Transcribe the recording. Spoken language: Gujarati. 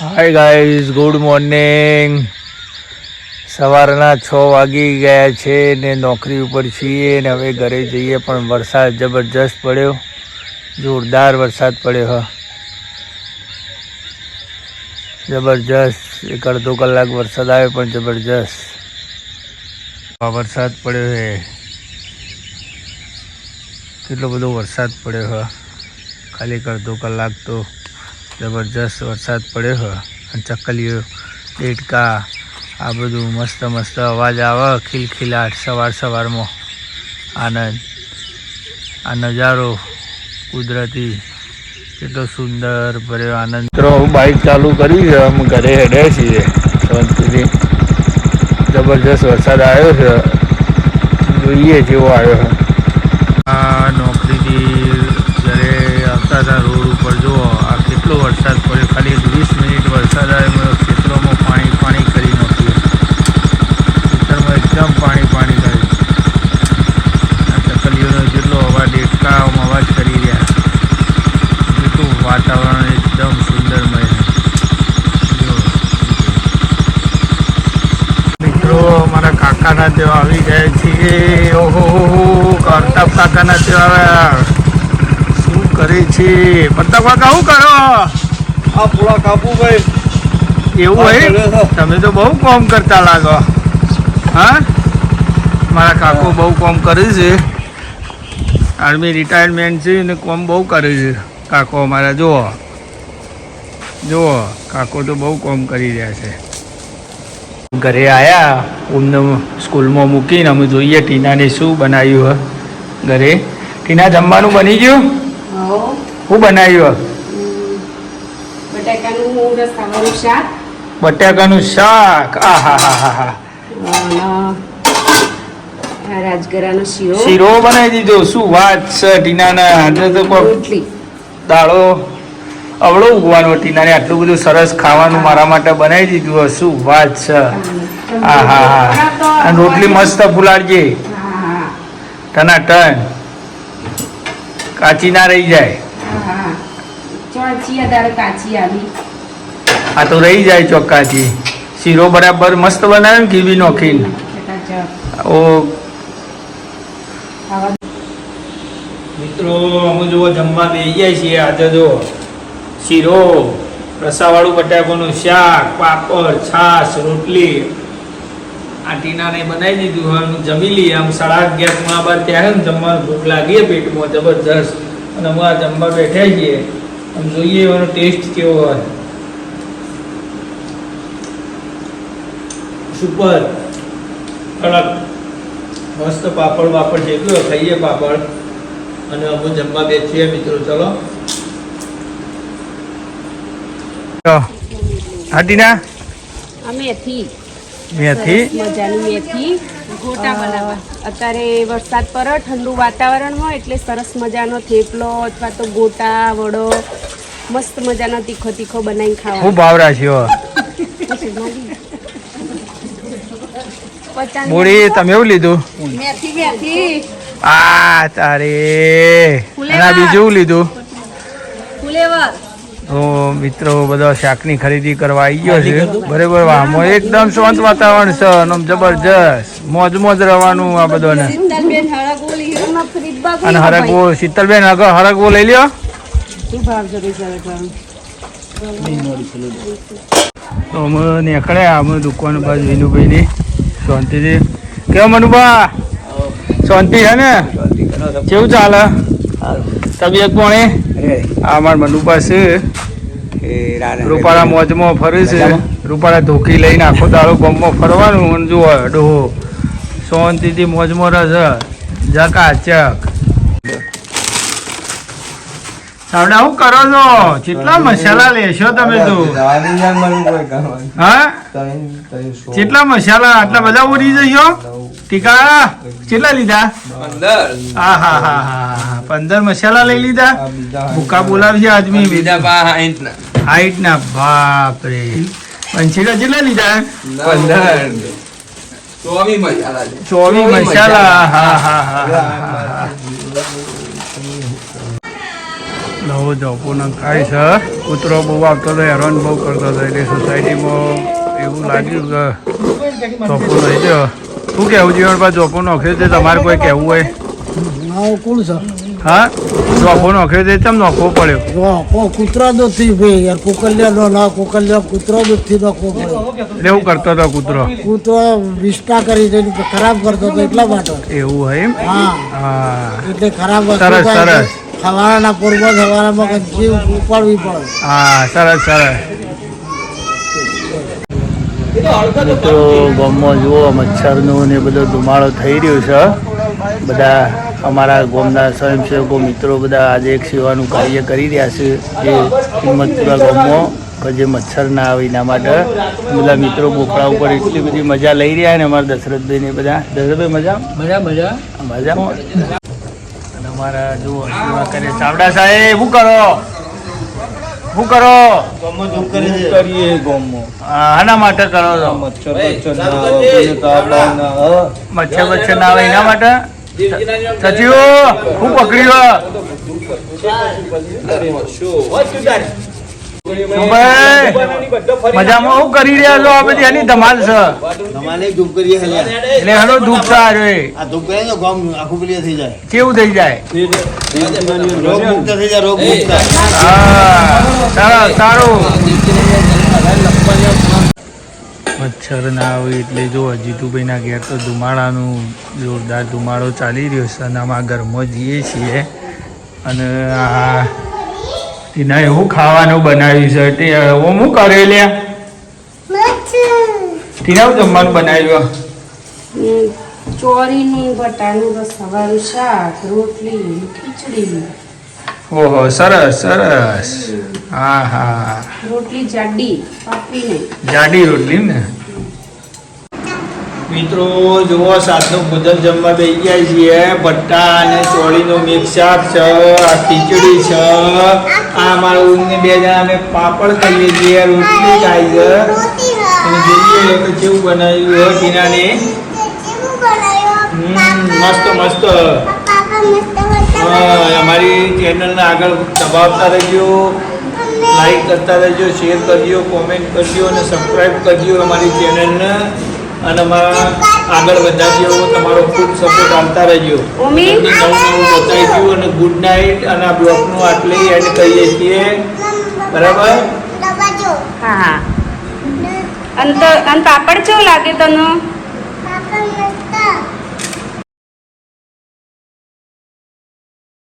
હાય ગાઈઝ ગુડ મોર્નિંગ સવારના છ વાગી ગયા છે ને નોકરી ઉપર છીએ ને હવે ઘરે જઈએ, પણ વરસાદ જબરજસ્ત પડ્યો. જોરદાર વરસાદ પડ્યો, હા. જબરજસ્ત, એક અડધો કલાક વરસાદ આવ્યો, પણ જબરજસ્ત. વરસાદ પડ્યો છે. કેટલો બધો વરસાદ પડ્યો, હા. ખાલી અડધો કલાક તો જબરજસ્ત વરસાદ પડ્યો હોય અને ચકલીઓ દેડકા આ બધું મસ્ત મસ્ત અવાજ આવે ખિલખિલાટ સવાર સવારમાં. આનંદ આ નજારો કુદરતી કેટલો સુંદર ભર્યો આનંદ. મિત્રો હું બાઇક ચાલુ કરી છે અમે ઘરે હેડ્યા છીએ. શાંતિથી જબરજસ્ત વરસાદ આવ્યો છે. જોઈએ જેવો આવ્યો છે. આ નોકરીથી ઘરે આવતા હતા રોડ ઉપર જુઓ. કેટલો વરસાદ પડ્યો. ખાલી વીસ મિનિટ વરસાદ આવ્યો ખેતરોમાં પાણી પાણી કરી નાખ્યું. ખેતરમાં એકદમ પાણી પાણી કર્યું આ ચકલીઓનો જેટલો અવાજ દેડકાઓમાં અવાજ કરી રહ્યા. કેટલું વાતાવરણ એકદમ સુંદરમય છે. મિત્રો, અમારા કાકાના ત્યાં આવી ગયા છીએ. ઓહો કરતાપ કાકાના શું કરે છે પ્રતાપ કાકા શું કરો. આ પૂળા કાપુ ભાઈ. એવું હોય? તમે તો બહુ કોમ કરતા લાગો. હા? મારા કાકો બહુ કોમ કરે છે. આર્મી રિટાયરમેન્ટ છે અને કોમ બહુ કરે છે. કાકો અમારા જુઓ. જુઓ કાકો તો બહુ કોમ કરી રહ્યા છે. ઘરે આવ્યા અમને સ્કૂલમાં મૂકીને અમે જોઈએ ટીનાને શું બનાવ્યું હ. ઘરે. ટીના જમવાનું બની ગયું? હો બનાવ્યું? બટાકાનું રસાવાળું શાક. બટાકાનું શાક. આ હા હા હા હા. અને આ રાજગરાનો શીરો. શીરો બનાવી દીધો. શું વાત છે ટીનાના આજે તો કોક દાળો અવળો ઉગવાનો ટીનાને. આટલું બધું સરસ ખાવાનું મારા માટે બનાવી દીધું શું વાત છે. હા હા હા. અને રોટલી મસ્ત ફુલાડજે. ટના ટન કાચી ના રહી જાય. ચોચી અદાર કાચી આવી. આ તો રહી જાય ચોક્કાથી. શીરો બરાબર મસ્ત બનાવે ને બી નોખીને. ઓ. મિત્રો અમે જુઓ જમવા બેસી જાય છીએ. આજે જો શીરો રસાવાળું બટાકોનું શાક પાપડ છાશ રોટલી. આ ટીનાને બનાવી દીધું. હવે જમી લઈએ. આમ સાડા અગિયારમાં બાર ત્યાં ને જમવાનું ભૂખ લાગી છે પેટમાં જબરજસ્ત. અને અમે આ જમવા બેઠા છીએ. જોઈએ એનો ટેસ્ટ કેવો હોય. સુપર કડક. મસ્ત પાપડ બાપડ જેટલો ખાઈએ પાપડ. અને અમે જમવા બેસીએ મિત્રો ચલો. હાટીના મેથી? મેથી મજાની મેથી. અત્યારે વરસાદ પર ઠંડુ વાતાવરણ હોય એટલે સરસ મજાનો થેપલો અથવા તો ગોટા વડો મસ્ત મજાનો તીખો તીખો બનાવીને ખૂબ ખાવા ભાવ મૂળી તમે એવું લીધું? મેથી મેથી. આ તારે. અને બીજું લીધું. ફુલેવર તો મિત્રો બધો શાકની ખરીદી કરવા આવી ગયો છે. બરાબર વામો એકદમ શાંત વાતાવરણ છે અને આમ જબરજસ્ત. મોજ મોજ રહેવાનું આ બધાને. અને હરકવો શીતલબેન આગળ હરકવો લઈ લ્યો. તો અમે નીકળ્યા અમે દુકાન બાજુ વિનુભાઈની શાંતિથી. કેવો મનુભા? શાંતિ છે ને? કેવું ચાલે? તબિયત કોણે? આ અમાર મનુભા છે. રૂપાળા મોજમાં ફરે છે. રૂપાળા ધોકી લઈને આખો દાડો બમમાં ફરવાનું અને જુઓ ડોહો. શાંતિથી મોજમાં રહે છે જકાચક. સાવડા શું કરો છો? કેટલા મસાલા લેશો તમે તો? હા? કેટલા મસાલા? આટલા બધા ઉડી જશો? ટીકા કેટલા લીધા? હા હા હા હા હા પંદર મસાલા લઈ લીધા? ભૂકા બોલાવશે આદમી. હાઈટ ના બાપ રે પંચીડા કેટલા લીધા? ચોવીસ મસાલા હા હા હા હા. નવો પૂનમ ખાય છે કૂતરો બહુ આવતો હતો હેરાન બહુ કરતો હતો એટલે સોસાયટીમાં એવું લાગ્યું કે જોપો લઈ ગયો શું કહેવું જોઈએ પણ જોપો નોખ્યો તે તમારે કોઈ કહેવું હોય? કોણ છે? હા? જોપો નોખ્યો તે ચમ નોખો પડ્યો? જો કો કૂતરા દૂધથી ભાઈ યાર કુકલિયા નો ના કુકલિયા કૂતરો પડે એટલે એવું કરતો હતો કૂતરો? કૂતરો વિસ્ટા કરી દઈને ખરાબ કરતો હતો એટલા માટે. એવું હોય એમ? હા. હા. એટલે ખરાબ સરસ, સરસ. ખવાના પૂર્વ સવારમાં જીવ ઉપાડવી પડે. હા સરસ સરસ. મિત્રો ગામમાં જુઓ મચ્છરનો ને બધો ધુમાડો થઈ રહ્યો છે. બધા અમારા ગામના સ્વયંસેવકો મિત્રો બધા આજે એક સેવાનું કાર્ય કરી રહ્યા છે. જે હિંમતપુરા ગામમાં કે જે મચ્છર ના આવે એના માટે. બધા મિત્રો બોકડા ઉપર એટલી બધી મજા લઈ રહ્યા ને અમારા દશરથભાઈ ને બધા. દશરથભાઈ મજા? મજા મજા. મજામાં? અમારા જો સેવા કરે ચાવડા સાહેબ શું કરો શું કરો કરીએ આના માટે કરો છો મચ્છર મચ્છર ના આવે આવે મચ્છર ના આવે એના માટે સચિવ હું પકડ્યું ભાઈ મજામાં હું કરી રહ્યા છો આ બધી એની ધમાલ છે. તમારે ધૂપ કરીએ એટલે હલો દુઃખ છે આ ધૂપ કરીએ તો ગામ આખું ક્લિયર થઈ જાય. કેવું થઈ જાય? રોગ મુક્ત થઈ જાય રોગ મુક્ત. હા સારું મચ્છર ના આવે એટલે જો જીતુભાઈના ઘેર તો ધુમાડાનું જોરદાર ધુમાડો ચાલી રહ્યો છે અને આમાં ઘરમાં જઈએ છીએ. અને આ ટીના એવું ખાવાનું બનાવ્યું છે. તે હું શું કરે લ્યા ટીના જમવાનું બનાવ્યું? ચોરીનું બટાનું રસાવાળું શાક રોટલી ખીચડી. ઓહો સરસ સરસ. હા હા. રોટલી જાડી પાપીને જાડી રોટલી ને? મિત્રો જુઓ સાતનું ભોજન જમવા બેસી ગયા છીએ. ભટ્ટા અને ચોળીનું મિક્સ શાક છે ખીચડી છે. આ મારા ઊંઘને બે જણા અમે પાપડ ખાઈએ છીએ રોટલી ખાઈ છે અને જોઈએ તો કેવું બનાવ્યું હોય ટીનાને. મસ્ત મસ્ત. અમારી ચેનલને આગળ દબાવતા રહેજો. લાઈક કરતા રહેજો શેર કરજો કોમેન્ટ કરજો અને સબસ્ક્રાઈબ કરજો અમારી ચેનલને. અને અમારા આગળ વધારજો તમારો ખૂબ સપોર્ટ આપતા રહેજો? નવું નવું બતાવીશું અને ગુડ નાઇટ અને આ બ્લોગનું આટલે એન્ડ કરીએ છીએ. બરાબર? હા હા. અને અને પાપડ કેવું લાગે તને?